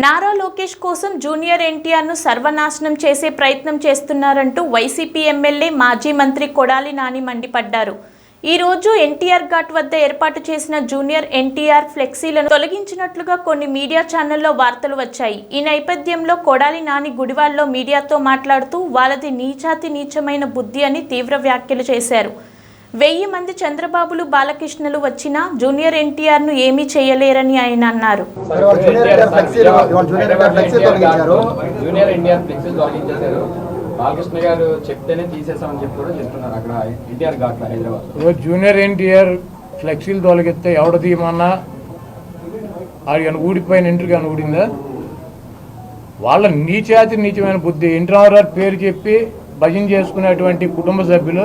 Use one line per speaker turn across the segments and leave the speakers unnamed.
నారా లోకేష్ కోసం జూనియర్ ఎన్టీఆర్ను సర్వనాశనం చేసే ప్రయత్నం చేస్తున్నారంటూ వైసీపీ ఎమ్మెల్యే మాజీ మంత్రి కొడాలి నాని మండిపడ్డారు. ఈ రోజు ఎన్టీఆర్ ఘాట్ వద్ద ఏర్పాటు చేసిన జూనియర్ ఎన్టీఆర్ ఫ్లెక్సీలను తొలగించినట్లుగా కొన్ని మీడియా ఛానల్లో వార్తలు వచ్చాయి. ఈ నేపథ్యంలో కొడాలి నాని గుడివాల్లో మీడియాతో మాట్లాడుతూ వాళ్ళది నీచాతి నీచమైన బుద్ధి అని తీవ్ర వ్యాఖ్యలు చేశారు. వెయ్యి మంది చంద్రబాబులు బాలకృష్ణలు వచ్చినా జూనియర్ ఎన్టీఆర్ను ఏమీ చేయలేరని ఆయన అన్నారు.
ఎన్టీఆర్ ఎన్టీఆర్
ఎన్టీఆర్ బాలకృష్ణ గారు చెప్తేనే తీసేసామని చెప్పి కూడా చెప్తున్నారు అక్కడ ఎన్టీఆర్ ఘాట్లో హైదరాబాద్.
జూనియర్ ఎన్టీఆర్ ఫ్లెక్సీలు తొలగిస్తే ఎవడ తీయమన్నా? ఆడి కానీ ఊడిపోయిన ఇంటికి కానీ ఊడిందా? వాళ్ళ నీచాతి నీచమైన బుద్ధి. రామారావు పేరు చెప్పి భజన చేసుకునేటువంటి కుటుంబ సభ్యులు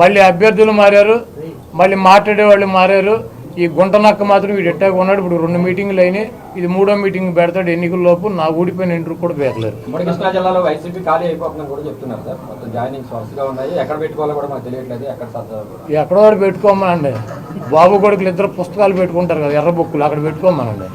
మళ్ళీ అభ్యర్థులు మారారు మళ్ళీ మాట్లాడే వాళ్ళు మారారు. ఈ గుంట నక్క మాత్రం వీడు ఎట్టాగా ఉన్నాడు. ఇప్పుడు రెండు మీటింగ్లు అయినాయి. ఇది మూడో మీటింగ్ పెడతాడు ఎన్నికల లోపు. నా ఊడిపోయిన ఇంటర్ కూడా పేర్లేరు
కృష్ణా జిల్లాలో వైసీపీ ఖాళీ అయిపోతుందని కూడా చెప్తున్నారు సార్. మొత్తం జాయినింగ్స్ వరుసగా ఉన్నాయి. ఎక్కడ పెట్టుకోవాలో కూడా మాకు తెలియట్లేదు. ఎక్కడ సర్దారు
ఎక్కడో ఒకటి పెట్టుకోమనండి. బాబు కొడుకులు ఇద్దరు పుస్తకాలు పెట్టుకుంటారు కదా ఎర్ర బుక్కులు. అక్కడ పెట్టుకోమనండి.